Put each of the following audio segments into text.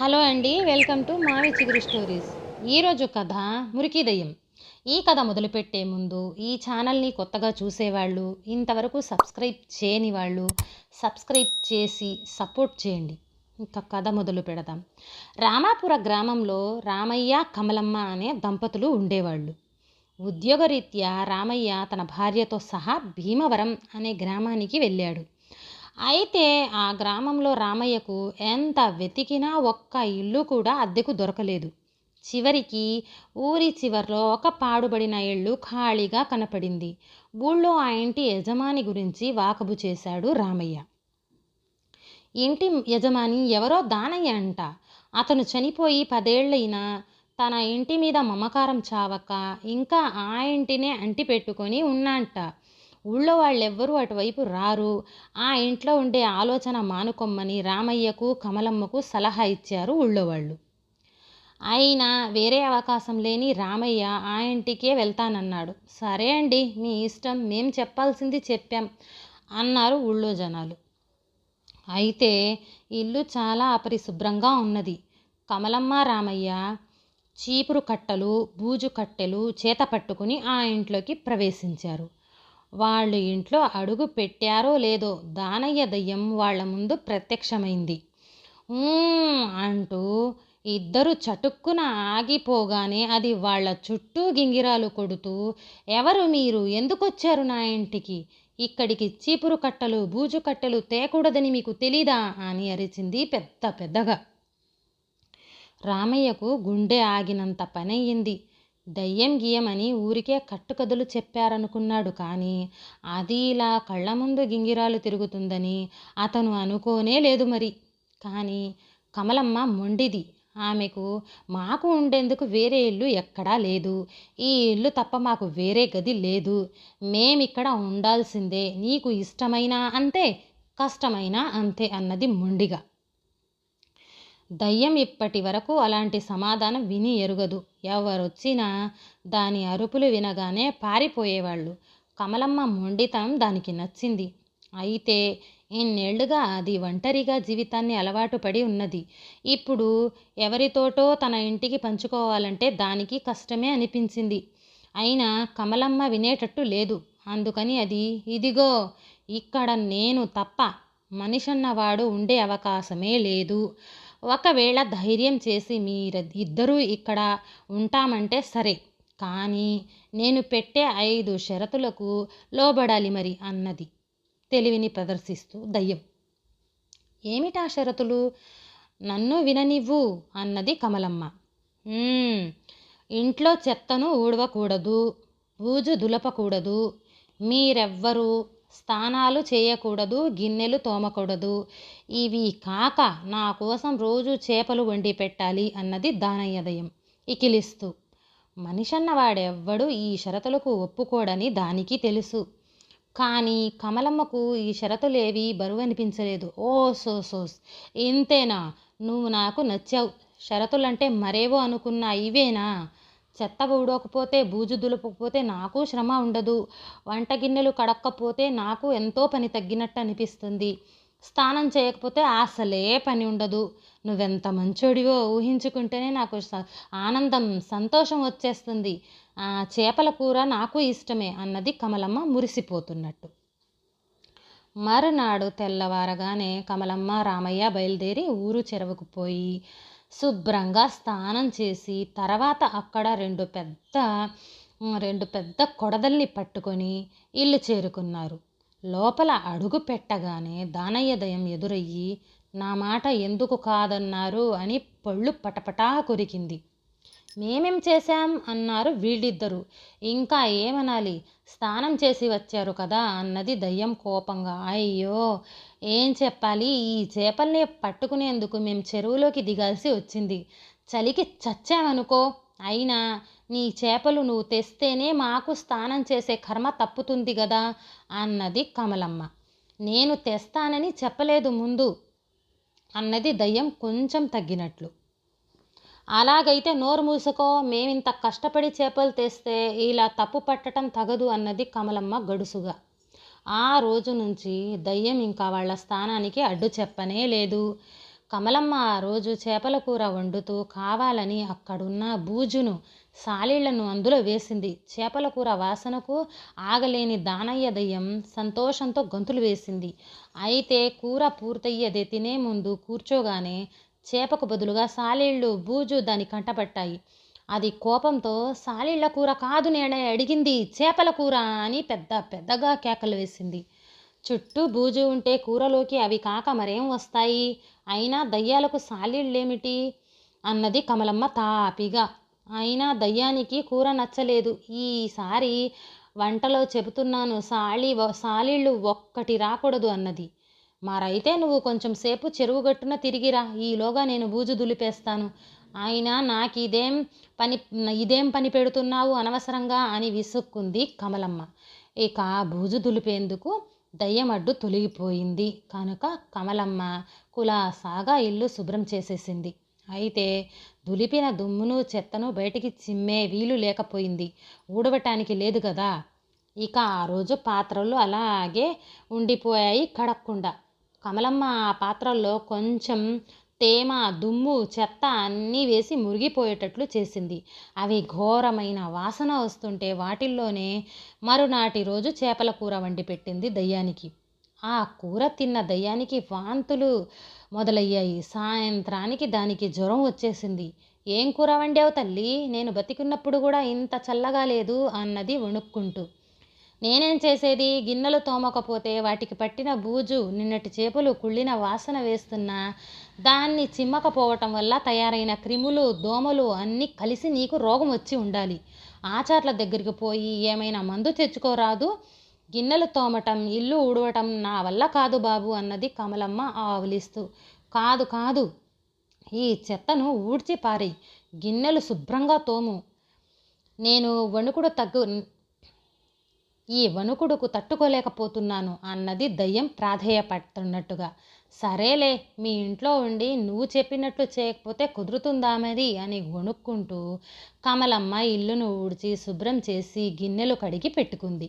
Hello అండి welcome to మావి చిగురు స్టోరీస్. ఈరోజు కథ మురికి దయ్యం. ఈ కథ మొదలుపెట్టే ముందు ఈ ఛానల్ని కొత్తగా చూసేవాళ్ళు ఇంతవరకు సబ్స్క్రైబ్ చేయని వాళ్ళు సబ్స్క్రైబ్ చేసి సపోర్ట్ చేయండి. ఇంకా కథ మొదలు పెడదాం. రామాపుర గ్రామంలో రామయ్య కమలమ్మ అనే దంపతులు ఉండేవాళ్ళు. ఉద్యోగరీత్యా రామయ్య తన భార్యతో సహా భీమవరం అనే గ్రామానికి వెళ్ళాడు. అయితే ఆ గ్రామంలో రామయ్యకు ఎంత వెతికినా ఒక్క ఇల్లు కూడా అద్దెకు దొరకలేదు. చివరికి ఊరి చివర్లో ఒక పాడుబడిన ఇల్లు ఖాళీగా కనపడింది. ఊళ్ళో ఆ ఇంటి యజమాని గురించి వాకబు చేశాడు రామయ్య. ఇంటి యజమాని ఎవరో దానయ్య అంట. అతను చనిపోయి పదేళ్ళైనా తన ఇంటి మీద మమకారం చావక ఇంకా ఆ ఇంటినే అంటి పెట్టుకొని ఉన్నంట. ఊళ్ళో వాళ్ళెవ్వరూ అటువైపు రారు. ఆ ఇంట్లో ఉండే ఆలోచన మానుకొమ్మని రామయ్యకు కమలమ్మకు సలహా ఇచ్చారు ఊళ్ళో వాళ్ళు అయినా వేరే అవకాశం లేని రామయ్య ఆ ఇంటికే వెళ్తానన్నాడు. సరే అండి మీ ఇష్టం మేం చెప్పాల్సింది చెప్పాం అన్నారు ఊళ్ళో జనాలు. అయితే ఇల్లు చాలా అపరిశుభ్రంగా ఉన్నది. కమలమ్మ రామయ్య చీపురు కట్టలు బూజు కట్టెలు చేత పట్టుకుని ఆ ఇంట్లోకి ప్రవేశించారు. వాళ్ళు ఇంట్లో అడుగు పెట్టారో లేదో దానయ్య దయ్యం వాళ్ళ ముందు ప్రత్యక్షమైంది. అంటూ ఇద్దరు చటుక్కున ఆగిపోగానే అది వాళ్ళ చుట్టూ గింగిరాలు కొడుతూ ఎవరు మీరు? ఎందుకొచ్చారు నా ఇంటికి? ఇక్కడికి చీపురు కట్టలు బూజు కట్టలు తేకూడదని మీకు తెలీదా? అని అరిచింది పెద్ద పెద్దగా. రామయ్యకు గుండె ఆగినంత పనయ్యింది దయ్యం గియ్యమని ఊరికే కట్టుకథలు చెప్పారనుకున్నాడు కానీ అది ఇలా కళ్ళ ముందు గింగిరాలు తిరుగుతుందని అతను అనుకోనే లేదు మరి. కానీ కమలమ్మ మొండిది. ఆమెకు మాకు ఉండేందుకు వేరే ఇల్లు ఎక్కడా లేదు. ఈ ఇల్లు తప్ప మాకు వేరే గది లేదు. మేమిక్కడ ఉండాల్సిందే. నీకు ఇష్టమైనా అంతే కష్టమైనా అంతే అన్నది మొండిగా. దయ్యం ఇప్పటి వరకు అలాంటి సమాధానం విని ఎరుగదు. ఎవరొచ్చినా దాని అరుపులు వినగానే పారిపోయేవాళ్ళు. కమలమ్మ మొండితనం దానికి నచ్చింది. అయితే ఇన్నేళ్ళుగా అది ఒంటరిగా జీవితాన్ని అలవాటు పడి ఉన్నది. ఇప్పుడు ఎవరితోటో తన ఇంటికి పంచుకోవాలంటే దానికి కష్టమే అనిపించింది. అయినా కమలమ్మ వినేటట్టు లేదు. అందుకని అది ఇదిగో ఇక్కడ నేను తప్ప మనిషన్నవాడు ఉండే అవకాశమే లేదు. ఒకవేళ ధైర్యం చేసి మీరు ఇద్దరూ ఇక్కడ ఉంటామంటే సరే. కానీ నేను పెట్టే ఐదు షరతులకు లోబడాలి మరి అన్నది తెలివిని ప్రదర్శిస్తూ దయ్యం. ఏమిటా షరతులు? నన్ను విననివ్వు అన్నది కమలమ్మ. ఇంట్లో చెత్తను ఊడవకూడదు ఊజు దులపకూడదు మీరెవ్వరూ స్నానాలు చేయకూడదు గిన్నెలు తోమకూడదు. ఇవి కాక నా కోసం రోజు చేపలు వండి పెట్టాలి అన్నది దానయ్యదయం ఇకిలిస్తూ మనిషన్నవాడెవ్వడు ఈ షరతులకు ఒప్పుకోడని దానికి తెలుసు. కానీ కమలమ్మకు ఈ షరతులేవి బరువు అనిపించలేదు ఓ సో సోస్ ఇంతేనా? నువ్వు నాకు నచ్చావు. షరతులంటే మరేవో అనుకున్నా ఇవేనా? చెత్త ఊడకపోతే బూజు దులపకపోతే నాకు శ్రమ ఉండదు. వంట గిన్నెలు కడక్కపోతే నాకు ఎంతో పని తగ్గినట్టు అనిపిస్తుంది. స్నానం చేయకపోతే అసలే పని ఉండదు. నువ్వెంత మంచోడివో ఊహించుకుంటేనే నాకు ఆనందం సంతోషం వచ్చేస్తుంది. ఆ చేపల కూర నాకు ఇష్టమే అన్నది కమలమ్మ మురిసిపోతున్నట్టు. మరునాడు తెల్లవారగానే కమలమ్మ రామయ్య బయలుదేరి ఊరు చెరవకు పోయి శుభ్రంగా స్నానం చేసి తర్వాత అక్కడ రెండు పెద్ద రెండు పెద్ద కొడదల్ని పట్టుకొని ఇల్లు చేరుకున్నారు. లోపల అడుగు పెట్టగానే దానయ్య దయం ఎదురయ్యి నా మాట ఎందుకు కాదన్నారు అని పళ్ళు పటపటా కొరికింది. మేమేం చేశాం? అన్నారు వీళ్ళిద్దరూ. ఇంకా ఏమనాలి? స్నానం చేసి వచ్చారు కదా? అన్నది దయ్యం కోపంగా. అయ్యో! ఏం చెప్పాలి? ఈ చేపల్ని పట్టుకునేందుకు మేము చెరువులోకి దిగాల్సి వచ్చింది. చలికి చచ్చామనుకో అయినా నీ చేపలు నువ్వు తెస్తేనే మాకు స్నానం చేసే కర్మ తప్పుతుంది కదా అన్నది కమలమ్మ. నేను తెస్తానని చెప్పలేదు ముందు అన్నది దయ్యం కొంచెం తగ్గినట్లు. అలాగైతే నోరు మూసుకో మేమింత కష్టపడి చేపలు తెస్తే ఇలా తప్పు పట్టడం తగదు అన్నది కమలమ్మ గడుసుగా. ఆ రోజు నుంచి దయ్యం ఇంకా వాళ్ళ స్థానానికి అడ్డు చెప్పనే లేదు. కమలమ్మ ఆ రోజు చేపల కూర వండుతూ కావాలని అక్కడున్న బూజును సాలీళ్ళను అందులో వేసింది. చేపల కూర వాసనకు ఆగలేని దానయ్య దయ్యం సంతోషంతో గంతులు వేసింది. అయితే కూర పూర్తయ్యేది తినే ముందు కూర్చోగానే చేపకు బదులుగా సాలీళ్ళు బూజు దాని కంటపట్టాయి. అది కోపంతో సాలీళ్ళ కూర కాదు నేనే అడిగింది చేపల కూర అని పెద్ద పెద్దగా కేకలు వేసింది. చుట్టూ బూజు ఉంటే కూరలోకి అవి కాక మరేం వస్తాయి? అయినా దయ్యాలకు సాలీళ్ళేమిటి? అన్నది కమలమ్మ తాపిగా. అయినా దయ్యానికి కూర నచ్చలేదు. ఈసారి వంటలో చెబుతున్నాను సాళి సాలీళ్ళు ఒక్కటి రాకూడదు అన్నది. మరైతే నువ్వు కొంచెం సేపు చెరువుగట్టున తిరిగిరా. ఈలోగా నేను బూజు దులిపేస్తాను. ఆయన నాకు ఇదేం పని ఇదేం పని పెడుతున్నావు అనవసరంగా అని విసుక్కుంది కమలమ్మ. ఇక బూజు దులిపేందుకు దయ్యం అడ్డు తొలగిపోయింది. కనుక కమలమ్మ కులాసాగా ఇల్లు శుభ్రం చేసేసింది. అయితే దులిపిన దుమ్మును చెత్తను బయటికి చిమ్మే వీలు లేకపోయింది. ఊడవటానికి లేదు కదా ఇక ఆ రోజు పాత్రలు అలాగే ఉండిపోయాయి కడక్కుండా. కమలమ్మ ఆ పాత్రల్లో కొంచెం తేమ దుమ్ము చెత్త అన్నీ వేసి మురిగిపోయేటట్లు చేసింది. అవి ఘోరమైన వాసన వస్తుంటే వాటిల్లోనే మరునాటి రోజు చేపల కూర వండి పెట్టింది దయ్యానికి. ఆ కూర తిన్న దయ్యానికి వాంతులు మొదలయ్యాయి. సాయంత్రానికి దానికి జ్వరం వచ్చేసింది. ఏం కూర వండావు తల్లి? నేను బతికున్నప్పుడు కూడా ఇంత చల్లగా లేదు అన్నది వణుక్కుంటూ నేనేం చేసేది? గిన్నెలు తోమకపోతే వాటికి పట్టిన బూజు నిన్నటి చేపలు కుళ్ళిన వాసన వేస్తున్నా. దాన్ని చిమ్మకపోవటం వల్ల తయారైన క్రిములు దోమలు అన్నీ కలిసి నీకు రోగం వచ్చి ఉండాలి. ఆచార్ల దగ్గరికి పోయి ఏమైనా మందు తెచ్చుకోరాదు. గిన్నెలు తోమటం ఇల్లు ఊడవటం నా వల్ల కాదు బాబు అన్నది కమలమ్మ ఆవలిస్తూ. కాదు కాదు. ఈ చెత్తను ఊడ్చి పారి గిన్నెలు శుభ్రంగా తోము. నేను వణుకుడు తగ్గు ఈ వణుకుడుకు తట్టుకోలేకపోతున్నాను అన్నది దయ్యం ప్రాధేయపడుతున్నట్టుగా. సరేలే మీ ఇంట్లో ఉండి నువ్వు చెప్పినట్లు చేయకపోతే కుదురుతుందామది అని వణుక్కుంటూ కమలమ్మ ఇల్లును ఊడ్చి శుభ్రం చేసి గిన్నెలు కడిగి పెట్టుకుంది.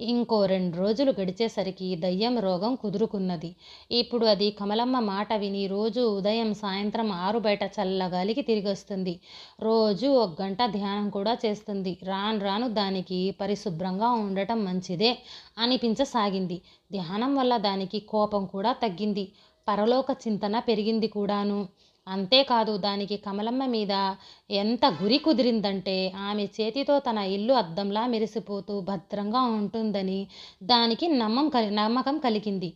ఇంకో రెండు రోజులు గడిచేసరికి దయ్యం రోగం కుదురుకున్నది. ఇప్పుడు అది కమలమ్మ మాట విని రోజు ఉదయం సాయంత్రం ఆరు బయట చల్లగాలికి తిరిగి వస్తుంది రోజు ఒక గంట ధ్యానం కూడా చేస్తుంది. రాను రాను దానికి పరిశుభ్రంగా ఉండటం మంచిదే అనిపించసాగింది. ధ్యానం వల్ల దానికి కోపం కూడా తగ్గింది. పరలోక చింతన పెరిగింది కూడాను. అంతేకాదు దానికి కమలమ్మ మీద ఎంత గురి కుదిరిందంటే ఆమె చేతితో తన ఇల్లు అద్దంలా మెరిసిపోతూ భద్రంగా ఉంటుందని దానికి నమ్మం కలి నమ్మకం కలిగింది.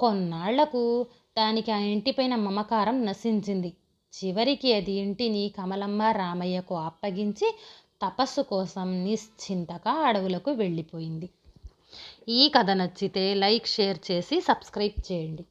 కొన్నాళ్ళకు దానికి ఆ ఇంటిపైన మమకారం నశించింది. చివరికి అది ఇంటిని కమలమ్మ రామయ్యకు అప్పగించి తపస్సు కోసం నిశ్చింతగా అడవులకు వెళ్ళిపోయింది. ఈ కథ నచ్చితే లైక్ షేర్ చేసి సబ్స్క్రైబ్ చేయండి.